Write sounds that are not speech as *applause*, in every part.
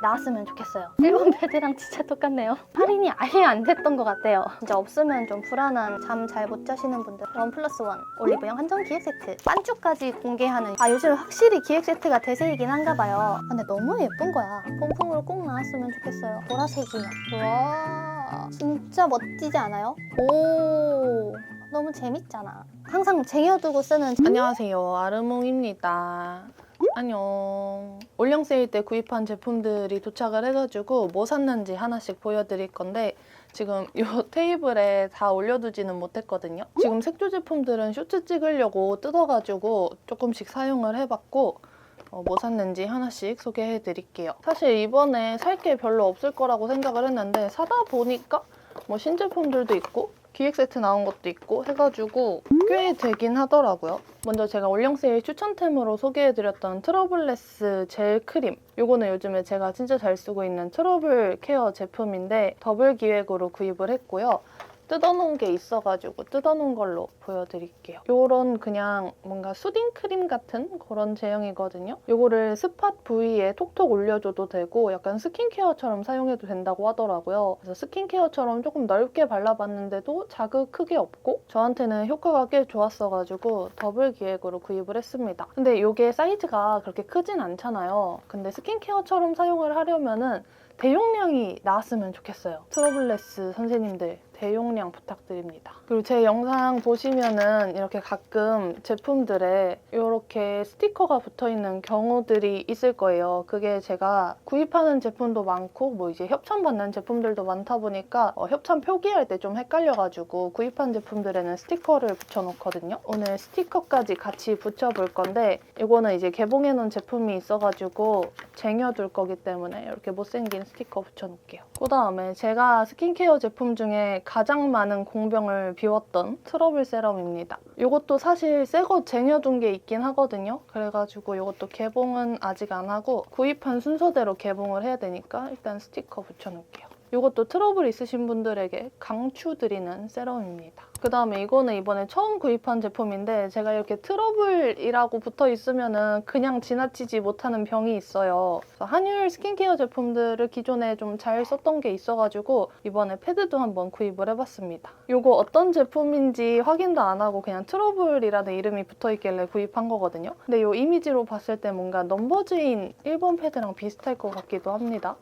나왔으면 좋겠어요. 일본 패드랑 진짜 똑같네요. 할인이 아예 안 됐던 것 같아요. 진짜 없으면 좀 불안한 잠 잘 못 자시는 분들 원 플러스 원 올리브영 한정 기획 세트 반쪽까지 공개하는 아 요즘 확실히 기획 세트가 대세이긴 한가 봐요. 아, 근데 너무 예쁜 거야. 폼폼으로 꼭 나왔으면 좋겠어요. 보라색이면 와 진짜 멋지지 않아요? 오 너무 재밌잖아. 항상 쟁여두고 쓰는 안녕하세요. 아르몽입니다. 안녕. 올영 세일 때 구입한 제품들이 도착을 해가지고 뭐 샀는지 하나씩 보여드릴 건데 지금 이 *laughs* 테이블에 다 올려두지는 못했거든요. 지금 색조 제품들은 쇼츠 찍으려고 뜯어가지고 조금씩 사용을 해봤고 어, 뭐 샀는지 하나씩 소개해 드릴게요. 사실 이번에 살 게 별로 없을 거라고 생각을 했는데 사다 보니까 뭐 신제품들도 있고 기획 세트 나온 것도 있고 해가지고 꽤 되긴 하더라고요. 먼저 제가 올영 세일 추천템으로 소개해드렸던 트러블레스 젤 크림. 요거는 요즘에 제가 진짜 잘 쓰고 있는 트러블 케어 제품인데 더블 기획으로 구입을 했고요. 뜯어놓은 게 있어가지고 뜯어놓은 걸로 보여드릴게요. 요런 그냥 뭔가 수딩 크림 같은 그런 제형이거든요. 요거를 스팟 부위에 톡톡 올려줘도 되고 약간 스킨케어처럼 사용해도 된다고 하더라고요. 그래서 스킨케어처럼 조금 넓게 발라봤는데도 자극 크게 없고 저한테는 효과가 꽤 좋았어가지고 더블 기획으로 구입을 했습니다. 근데 요게 사이즈가 그렇게 크진 않잖아요. 근데 스킨케어처럼 사용을 하려면은 대용량이 나왔으면 좋겠어요. 트러블레스 선생님들 대용량 부탁드립니다. 그리고 제 영상 보시면은 이렇게 가끔 제품들에 이렇게 스티커가 붙어 있는 경우들이 있을 거예요. 그게 제가 구입하는 제품도 많고 뭐 이제 협찬 받는 제품들도 많다 보니까 어, 협찬 표기할 때 좀 헷갈려가지고 구입한 제품들에는 스티커를 붙여놓거든요. 오늘 스티커까지 같이 붙여볼 건데 이거는 이제 개봉해 놓은 제품이 있어가지고 쟁여둘 거기 때문에 이렇게 못생긴 스티커 붙여놓을게요. 그 다음에 제가 스킨케어 제품 중에 가장 많은 공병을 비웠던 트러블 세럼입니다. 이것도 사실 새거 쟁여둔 게 있긴 하거든요. 그래가지고 이것도 개봉은 아직 안 하고 구입한 순서대로 개봉을 해야 되니까 일단 스티커 붙여놓을게요. 이것도 트러블 있으신 분들에게 강추드리는 세럼입니다. 그 다음에 이거는 이번에 처음 구입한 제품인데 제가 이렇게 트러블이라고 붙어 있으면은 그냥 지나치지 못하는 병이 있어요. 한율 스킨케어 제품들을 기존에 좀 잘 썼던 게 있어가지고 이번에 패드도 한번 구입을 해봤습니다. 이거 어떤 제품인지 확인도 안 하고 그냥 트러블이라는 이름이 붙어 있길래 구입한 거거든요. 근데 이 이미지로 봤을 때 뭔가 넘버즈인 1번 패드랑 비슷할 것 같기도 합니다.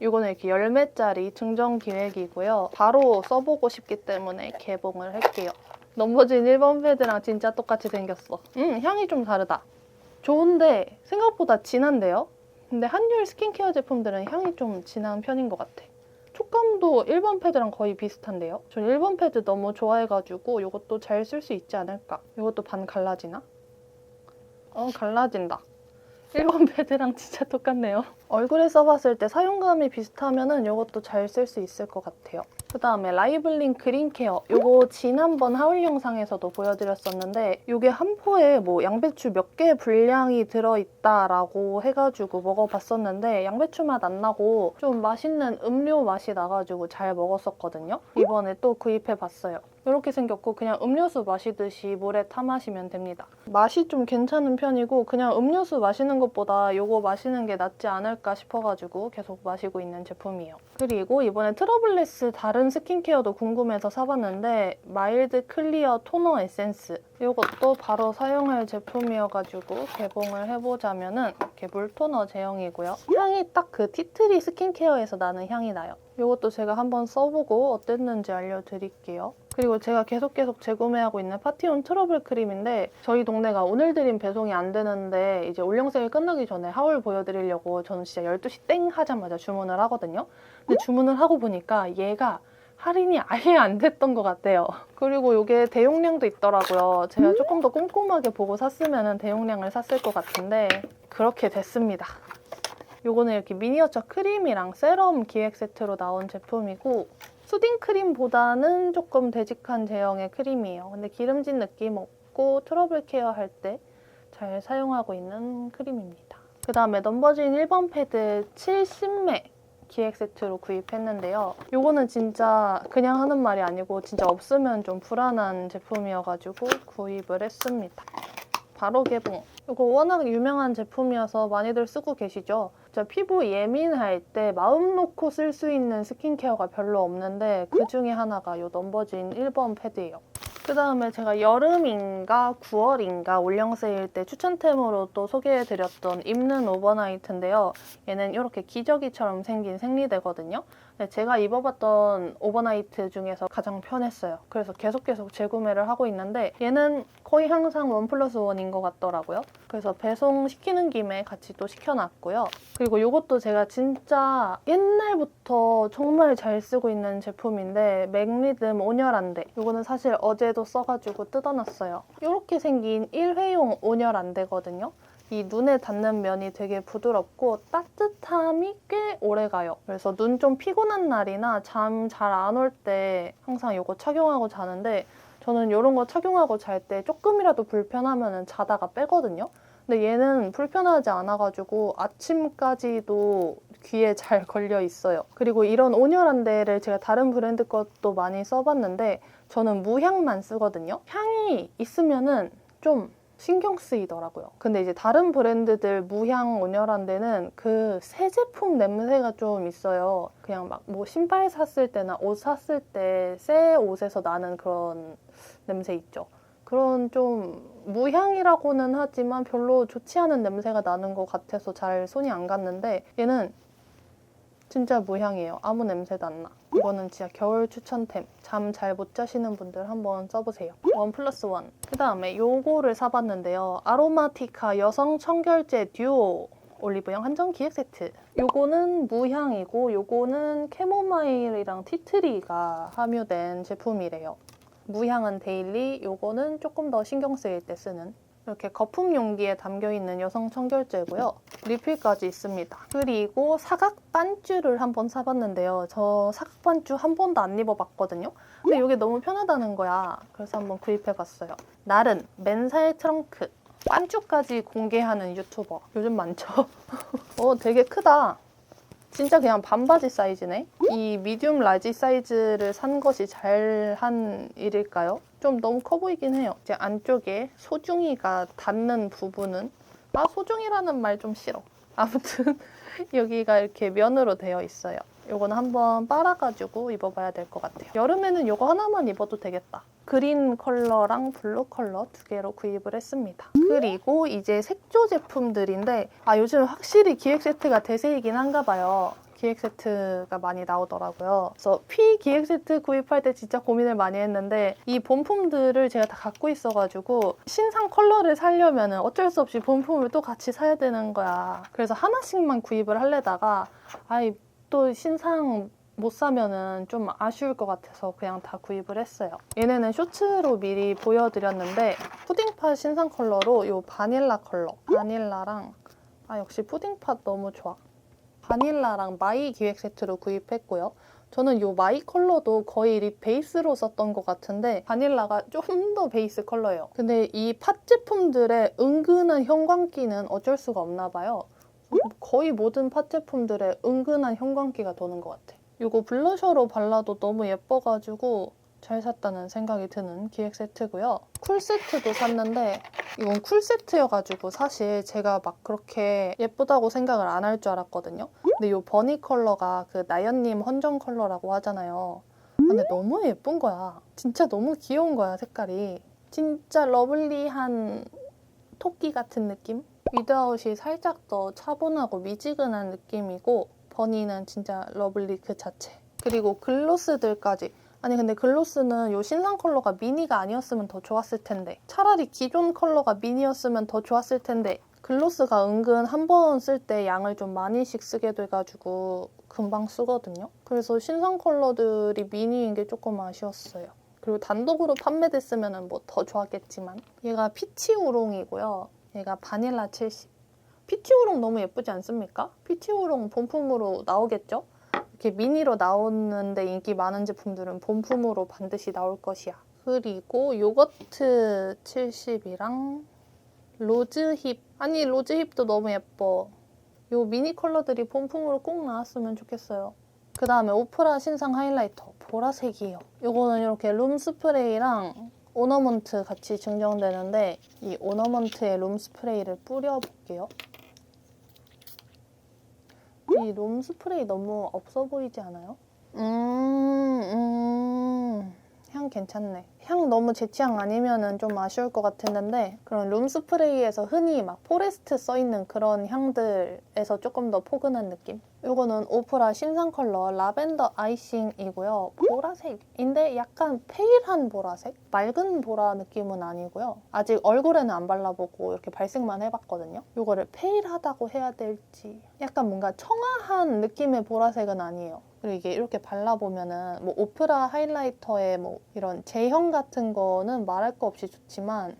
이거는 이렇게 열매짜리 증정 기획이고요. 바로 써보고 싶기 때문에 개봉을 할게요. 넘버진 1번 패드랑 진짜 똑같이 생겼어. 음, 향이 좀 다르다. 좋은데 생각보다 진한데요? 근데 한율 스킨케어 제품들은 향이 좀 진한 편인 것 같아. 촉감도 1번 패드랑 거의 비슷한데요? 전 1번 패드 너무 좋아해가지고 이것도 잘 쓸 수 있지 않을까? 이것도 반 갈라지나? 어, 갈라진다. 1번 패드랑 진짜 똑같네요. 얼굴에 써봤을 때 사용감이 비슷하면은 이것도 잘 쓸 수 있을 것 같아요. 그 다음에 라이블링 그린 케어. 이거 지난번 하울 영상에서도 보여드렸었는데 이게 한 포에 뭐 양배추 몇 개 분량이 들어있다라고 해가지고 먹어봤었는데 양배추 맛 안 나고 좀 맛있는 음료 맛이 나가지고 잘 먹었었거든요. 이번에 또 구입해봤어요. 이렇게 생겼고 그냥 음료수 마시듯이 물에 타 마시면 됩니다. 맛이 좀 괜찮은 편이고 그냥 음료수 마시는 것보다 이거 마시는 게 낫지 않을까 싶어가지고 계속 마시고 있는 제품이에요. 그리고 이번에 트러블레스 다른 스킨케어도 궁금해서 사봤는데 마일드 클리어 토너 에센스 이것도 바로 사용할 제품이어가지고 개봉을 해보자면은 이렇게 물토너 제형이고요. 향이 딱 그 티트리 스킨케어에서 나는 향이 나요. 이것도 제가 한번 써보고 어땠는지 알려드릴게요. 그리고 제가 계속 계속 재구매하고 있는 파티온 트러블 크림인데 저희 동네가 오늘 드림 배송이 안 되는데 이제 올영세일 끝나기 전에 하울 보여드리려고 저는 진짜 12시 땡 하자마자 주문을 하거든요. 근데 주문을 하고 보니까 얘가 할인이 아예 안 됐던 것 같아요. 그리고 이게 대용량도 있더라고요. 제가 조금 더 꼼꼼하게 보고 샀으면 대용량을 샀을 것 같은데 그렇게 됐습니다. 요거는 이렇게 미니어처 크림이랑 세럼 기획 세트로 나온 제품이고 수딩 크림보다는 조금 되직한 제형의 크림이에요. 근데 기름진 느낌 없고 트러블 케어 할 때 잘 사용하고 있는 크림입니다. 그 다음에 넘버진 1번 패드 70매 기획 세트로 구입했는데요. 요거는 진짜 그냥 하는 말이 아니고 진짜 없으면 좀 불안한 제품이어가지고 구입을 했습니다. 바로 개봉. 이거 워낙 유명한 제품이어서 많이들 쓰고 계시죠? 진짜 피부 예민할 때 마음 놓고 쓸 수 있는 스킨케어가 별로 없는데 그 중에 하나가 이 넘버진 1번 패드예요. 그 다음에 제가 여름인가 9월인가 올영 세일 때 추천템으로 또 소개해드렸던 입는 오버나이트인데요. 얘는 이렇게 기저귀처럼 생긴 생리대거든요. 네, 제가 입어봤던 오버나이트 중에서 가장 편했어요. 그래서 계속 계속 재구매를 하고 있는데 얘는 거의 항상 원 플러스 원인 것 같더라고요. 그래서 배송 시키는 김에 같이 또 시켜놨고요. 그리고 이것도 제가 진짜 옛날부터 정말 잘 쓰고 있는 제품인데 맥리듬 온열안대. 이거는 사실 어제도 써가지고 뜯어놨어요. 이렇게 생긴 일회용 온열안대거든요. 이 눈에 닿는 면이 되게 부드럽고 따뜻함이 꽤 오래 가요. 그래서 눈 좀 피곤한 날이나 잠 잘 안 올 때 항상 이거 착용하고 자는데 저는 이런 거 착용하고 잘 때 조금이라도 불편하면 자다가 빼거든요. 근데 얘는 불편하지 않아가지고 아침까지도 귀에 잘 *laughs* 걸려 있어요. 그리고 이런 온열안대를 제가 다른 브랜드 것도 많이 써봤는데 저는 무향만 쓰거든요. 향이 있으면은 좀 신경 쓰이더라고요. 근데 이제 다른 브랜드들 무향 온열한 데는 그 새 제품 냄새가 좀 있어요. 그냥 막 뭐 신발 샀을 때나 옷 샀을 때 새 옷에서 나는 그런 냄새 있죠. 그런 좀 무향이라고는 하지만 별로 좋지 않은 냄새가 나는 것 같아서 잘 손이 안 갔는데 얘는 진짜 무향이에요. 아무 냄새도 안 나. 이거는 진짜 겨울 추천템. 잠 잘 못 자시는 분들 한번 써보세요. 원 플러스 원. 그 다음에 요거를 사봤는데요. 아로마티카 여성 청결제 듀오 올리브영 한정 기획 세트. 요거는 무향이고 요거는 캐모마일이랑 티트리가 함유된 제품이래요. 무향은 데일리, 요거는 조금 더 신경 쓰일 때 쓰는 이렇게 거품 용기에 담겨 있는 여성 청결제고요. 리필까지 있습니다. 그리고 사각 반쭈를 한번 사봤는데요. 저 사각 반쭈 한 번도 안 입어봤거든요. 근데 이게 너무 편하다는 거야. 그래서 한번 구입해봤어요. 나른 맨살 트렁크 반쭈까지 공개하는 유튜버 요즘 많죠? *laughs* 어 되게 크다. 진짜 그냥 반바지 사이즈네. 이 미디움 라지 사이즈를 산 것이 잘한 일일까요? 좀 너무 커 보이긴 해요. 이제 안쪽에 소중이가 닿는 부분은 아 소중이라는 말 좀 싫어. 아무튼 *laughs* 여기가 이렇게 면으로 되어 있어요. 요거는 한번 빨아가지고 입어봐야 될 것 같아요. 여름에는 요거 하나만 입어도 되겠다. 그린 컬러랑 블루 컬러 두 개로 구입을 했습니다. 그리고 이제 색조 제품들인데 아 요즘 확실히 기획 세트가 대세이긴 한가 봐요. 기획 세트가 많이 나오더라고요. 그래서 피 기획 세트 구입할 때 진짜 고민을 많이 했는데 이 본품들을 제가 다 갖고 있어가지고 신상 컬러를 사려면 어쩔 수 없이 본품을 또 같이 사야 되는 거야. 그래서 하나씩만 구입을 하려다가 아이 또 신상 못 사면은 좀 아쉬울 것 같아서 그냥 다 구입을 했어요. 얘네는 쇼츠로 미리 보여드렸는데 푸딩팟 신상 컬러로 이 바닐라 컬러 바닐라랑 아 역시 푸딩팟 너무 좋아. 바닐라랑 마이 기획 세트로 구입했고요. 저는 이 마이 컬러도 거의 립 베이스로 썼던 것 같은데 바닐라가 좀 더 베이스 컬러예요. 근데 이 팟 제품들의 은근한 형광기는 어쩔 수가 없나 봐요. 거의 모든 팟 제품들의 은근한 형광기가 도는 것 같아. 이거 블러셔로 발라도 너무 예뻐가지고 잘 샀다는 생각이 드는 기획 세트고요. 쿨 세트도 샀는데 이건 쿨 세트여가지고 사실 제가 막 그렇게 예쁘다고 생각을 안 할 줄 알았거든요. 근데 이 버니 컬러가 그 나연님 헌정 컬러라고 하잖아요. 근데 너무 예쁜 거야. 진짜 너무 귀여운 거야, 색깔이. 진짜 러블리한 토끼 같은 느낌? 위드아웃이 살짝 더 차분하고 미지근한 느낌이고 버니는 진짜 러블리 그 자체. 그리고 글로스들까지. 아니 근데 글로스는 요 신상 컬러가 미니가 아니었으면 더 좋았을 텐데 차라리 기존 컬러가 미니였으면 더 좋았을 텐데 글로스가 은근 한 번 쓸 때 양을 좀 많이씩 쓰게 돼가지고 금방 쓰거든요. 그래서 신상 컬러들이 미니인 게 조금 아쉬웠어요. 그리고 단독으로 판매됐으면 뭐 더 좋았겠지만 얘가 피치 우롱이고요. 얘가 바닐라 70. 피치 우롱 너무 예쁘지 않습니까? 피치 우롱 본품으로 나오겠죠? 이렇게 미니로 나오는데 인기 많은 제품들은 본품으로 반드시 나올 것이야. 그리고 요거트 70이랑 로즈힙. 아니 로즈힙도 너무 예뻐. 요 미니 컬러들이 본품으로 꼭 나왔으면 좋겠어요. 그 다음에 오프라 신상 하이라이터 보라색이에요. 요거는 이렇게 룸 스프레이랑 오너먼트 같이 증정되는데 이 오너먼트의 룸 스프레이를 뿌려볼게요. 이룸 스프레이 너무 없어 보이지 않아요? 음, 음, 향 괜찮네. 향 너무 제 취향 아니면은 좀 아쉬울 것 같았는데 그런 룸 스프레이에서 흔히 막 포레스트 써 있는 그런 향들에서 조금 더 포근한 느낌? 이거는 오프라 신상 컬러 라벤더 아이싱이고요. 보라색인데 약간 페일한 보라색? 맑은 보라 느낌은 아니고요. 아직 얼굴에는 안 발라보고 이렇게 발색만 해봤거든요. 이거를 페일하다고 해야 될지 약간 뭔가 청아한 느낌의 보라색은 아니에요. 그리고 이게 이렇게 발라보면은 뭐 오프라 하이라이터의 뭐 이런 제형 같은 거는 말할 거 없이 좋지만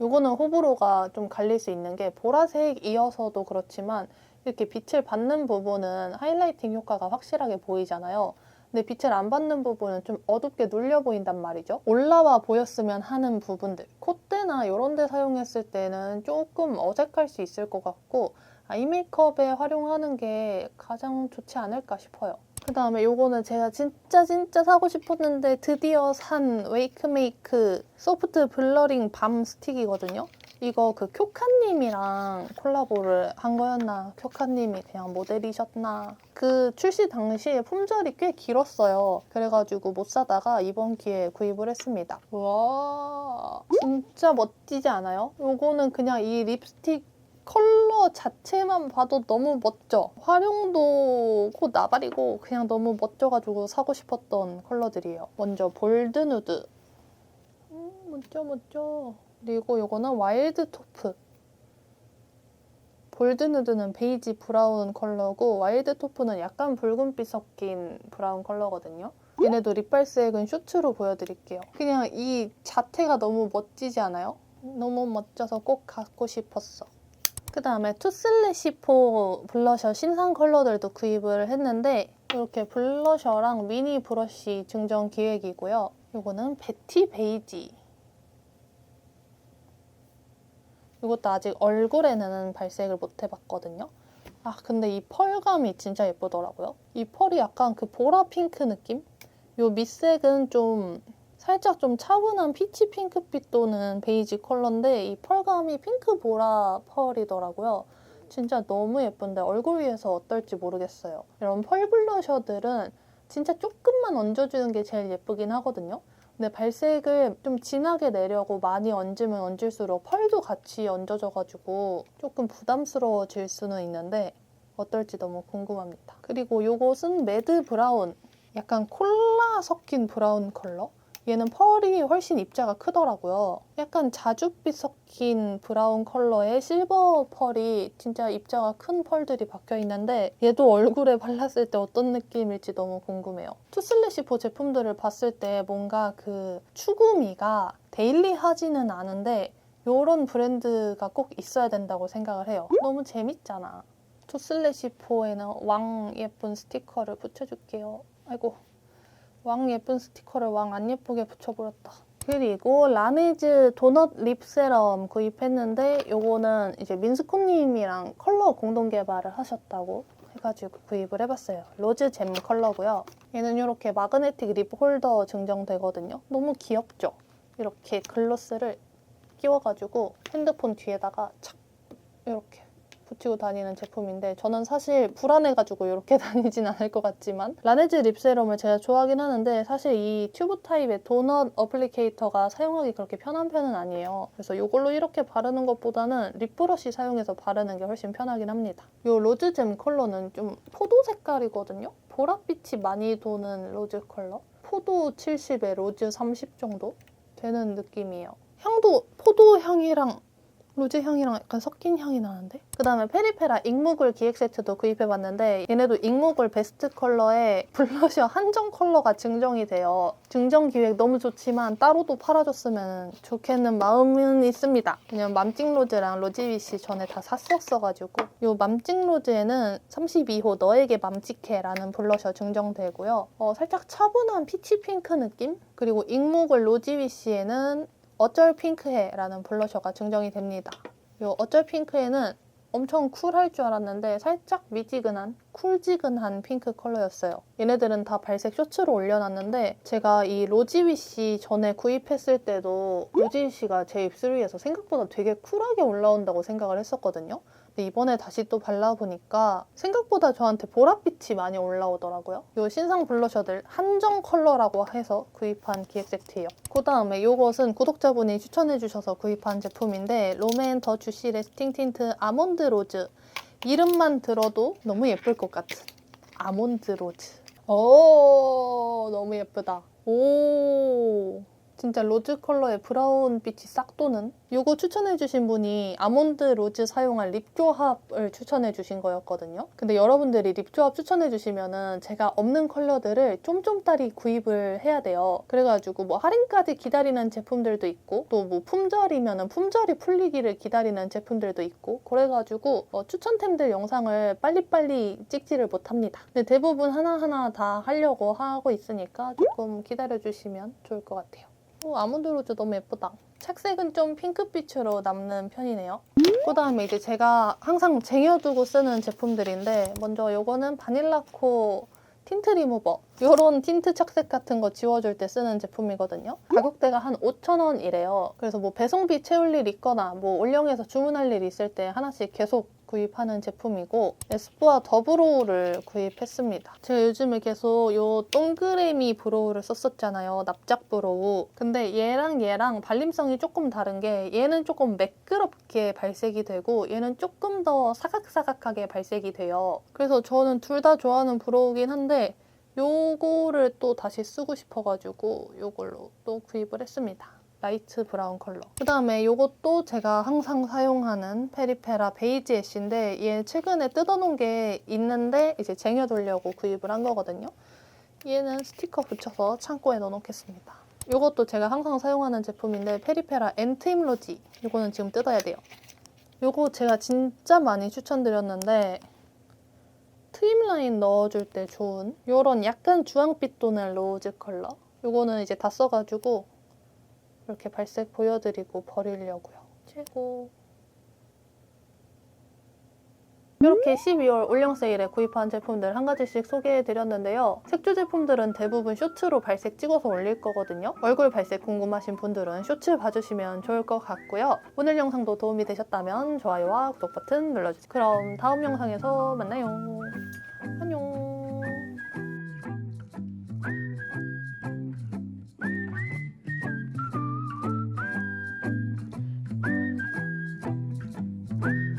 요거는 호불호가 좀 갈릴 수 있는 게 보라색이어서도 그렇지만 이렇게 빛을 받는 부분은 하이라이팅 효과가 확실하게 보이잖아요. 근데 빛을 안 받는 부분은 좀 어둡게 눌려 보인단 말이죠. 올라와 보였으면 하는 부분들. 콧대나 이런 데 사용했을 때는 조금 어색할 수 있을 것 같고 아이 메이크업에 활용하는 게 가장 좋지 않을까 싶어요. 그 다음에 요거는 제가 진짜 진짜 사고 싶었는데 드디어 산 웨이크메이크 소프트 블러링 밤 스틱이거든요. 이거 그 쿄카님이랑 콜라보를 한 거였나? 쿄카님이 그냥 모델이셨나? 그 출시 당시에 품절이 꽤 길었어요. 그래가지고 못 사다가 이번 기회에 구입을 했습니다. 와 진짜 멋지지 않아요? 요거는 그냥 이 립스틱 컬러 자체만 봐도 너무 멋져. 활용도 곧 나발이고 그냥 너무 멋져가지고 사고 싶었던 컬러들이에요. 먼저 볼드 누드. 음, 멋져 멋져. 그리고 이거는 와일드 토프. 볼드 누드는 베이지 브라운 컬러고 와일드 토프는 약간 붉은빛 섞인 브라운 컬러거든요. 얘네도 립발색은 쇼츠로 보여드릴게요. 그냥 이 자태가 너무 멋지지 않아요? 너무 멋져서 꼭 갖고 싶었어. 그 다음에 투슬래시포 블러셔 신상 컬러들도 구입을 했는데 이렇게 블러셔랑 미니 브러쉬 증정 기획이고요. 이거는 베티 베이지. 이것도 아직 얼굴에는 발색을 못 해봤거든요. 아 근데 이 펄감이 진짜 예쁘더라고요. 이 펄이 약간 그 보라 핑크 느낌? 요 밑색은 좀 살짝 좀 차분한 피치 핑크빛 또는 베이지 컬러인데 이 펄감이 핑크 보라 펄이더라고요. 진짜 너무 예쁜데 얼굴 위에서 어떨지 모르겠어요. 이런 펄 블러셔들은 진짜 조금만 얹어주는 게 제일 예쁘긴 하거든요. 근데 발색을 좀 진하게 내려고 많이 얹으면 얹을수록 펄도 같이 얹어져가지고 조금 부담스러워질 수는 있는데 어떨지 너무 궁금합니다. 그리고 요것은 매드 브라운. 약간 콜라 섞인 브라운 컬러? 얘는 펄이 훨씬 입자가 크더라고요. 약간 자줏빛 섞인 브라운 컬러에 실버 펄이 진짜 입자가 큰 펄들이 박혀 있는데 얘도 얼굴에 발랐을 때 어떤 느낌일지 너무 궁금해요. 투슬래시포 제품들을 봤을 때 뭔가 그 추구미가 데일리하지는 않은데 이런 브랜드가 꼭 있어야 된다고 생각을 해요. 너무 재밌잖아. 투슬래시포에는 왕 예쁜 스티커를 붙여줄게요. 아이고 왕 예쁜 스티커를 왕 안 예쁘게 붙여버렸다. 그리고 라네즈 도넛 립 세럼 구입했는데 요거는 이제 민스코님이랑 컬러 공동 개발을 하셨다고 해가지고 구입을 해봤어요. 로즈 잼 컬러고요. 얘는 이렇게 마그네틱 립 홀더 증정되거든요. 너무 귀엽죠? 이렇게 글로스를 끼워가지고 핸드폰 뒤에다가 착 이렇게 붙이고 다니는 제품인데 저는 사실 불안해가지고 이렇게 *laughs* 다니진 않을 것 같지만 라네즈 립세럼을 제가 좋아하긴 하는데 사실 이 튜브 타입의 도넛 어플리케이터가 사용하기 그렇게 편한 편은 아니에요. 그래서 이걸로 이렇게 바르는 것보다는 립브러쉬 사용해서 바르는 게 훨씬 편하긴 합니다. 이 로즈잼 컬러는 좀 포도 색깔이거든요. 보랏빛이 많이 도는 로즈 컬러. 포도 70에 로즈 30 정도 되는 느낌이에요. 향도 포도 향이랑 로제 향이랑 약간 섞인 향이 나는데? 그 다음에 페리페라 잉무글 기획 세트도 구입해봤는데 얘네도 잉무글 베스트 컬러에 블러셔 한정 컬러가 증정이 돼요. 증정 기획 너무 좋지만 따로도 팔아줬으면 좋겠는 마음은 있습니다. 왜냐면 맘찍 로즈랑 로지위시 전에 다 샀었어가지고 이 맘찍 로즈에는 32호 너에게 맘찍해라는 블러셔 증정되고요. 어, 살짝 차분한 피치 핑크 느낌? 그리고 잉무글 로지위시에는 어쩔 핑크해라는 블러셔가 증정이 됩니다. 이 어쩔 핑크해는 엄청 쿨할 줄 알았는데 살짝 미지근한 쿨지근한 핑크 컬러였어요. 얘네들은 다 발색 쇼츠로 올려놨는데 제가 이 로지위시 전에 구입했을 때도 로지위시가 제 입술 위에서 생각보다 되게 쿨하게 올라온다고 생각을 했었거든요. 근데 이번에 다시 또 발라보니까 생각보다 저한테 보랏빛이 많이 올라오더라고요. 이 신상 블러셔들 한정 컬러라고 해서 구입한 기획 세트예요. 그 다음에 이것은 구독자분이 추천해주셔서 구입한 제품인데 롬앤 더 주시 레스팅 틴트 아몬드 로즈 이름만 들어도 너무 예쁠 것 같은 아몬드 로즈. 오 너무 예쁘다. 오 진짜 로즈 컬러의 브라운 빛이 싹 도는 이거 추천해주신 분이 아몬드 로즈 사용한 립 조합을 추천해주신 거였거든요. 근데 여러분들이 립 조합 추천해주시면은 제가 없는 컬러들을 쫌쫌따리 구입을 해야 돼요. 그래가지고 뭐 할인까지 기다리는 제품들도 있고 또 뭐 품절이면은 품절이 풀리기를 기다리는 제품들도 있고 그래가지고 어, 추천템들 영상을 빨리빨리 찍지를 못합니다. 근데 대부분 하나하나 다 하려고 하고 있으니까 조금 기다려주시면 좋을 것 같아요. 오, 아몬드 로즈 너무 예쁘다. 착색은 좀 핑크빛으로 남는 편이네요. 그 다음에 이제 제가 항상 쟁여두고 쓰는 제품들인데 먼저 요거는 바닐라코 틴트 리무버 이런 틴트 착색 같은 거 지워줄 때 쓰는 제품이거든요. 가격대가 한 5,000원이래요. 그래서 뭐 배송비 채울 일 있거나 뭐 올영에서 주문할 일 있을 때 하나씩 계속 구입하는 제품이고 에스쁘아 더브로우를 구입했습니다. 제가 요즘에 계속 요 동그레미 브로우를 썼었잖아요. 납작 브로우. 근데 얘랑 얘랑 발림성이 조금 다른 게 얘는 조금 매끄럽게 발색이 되고 얘는 조금 더 사각사각하게 발색이 돼요. 그래서 저는 둘 다 좋아하는 브로우긴 한데 요거를 또 다시 쓰고 싶어가지고 요걸로 또 구입을 했습니다. 라이트 브라운 컬러. 그 다음에 요것도 제가 항상 사용하는 페리페라 베이지 애쉬인데 얘 최근에 뜯어놓은 게 있는데 이제 쟁여두려고 구입을 한 거거든요. 얘는 스티커 붙여서 창고에 넣어놓겠습니다. 요것도 제가 항상 사용하는 제품인데 페리페라 엔트임 로지. 요거는 지금 뜯어야 돼요. 요거 제가 진짜 많이 추천드렸는데 트임 라인 넣어줄 때 좋은 요런 약간 주황빛 도는 로즈 컬러. 요거는 이제 다 써가지고 이렇게 발색 보여드리고 버리려고요. 최고. 이렇게 12월 올영 세일에 구입한 제품들 한 가지씩 소개해드렸는데요. 색조 제품들은 대부분 쇼츠로 발색 찍어서 올릴 거거든요. 얼굴 발색 궁금하신 분들은 쇼츠 봐주시면 좋을 것 같고요. 오늘 영상도 도움이 되셨다면 좋아요와 구독 버튼 눌러주세요. 그럼 다음 영상에서 만나요.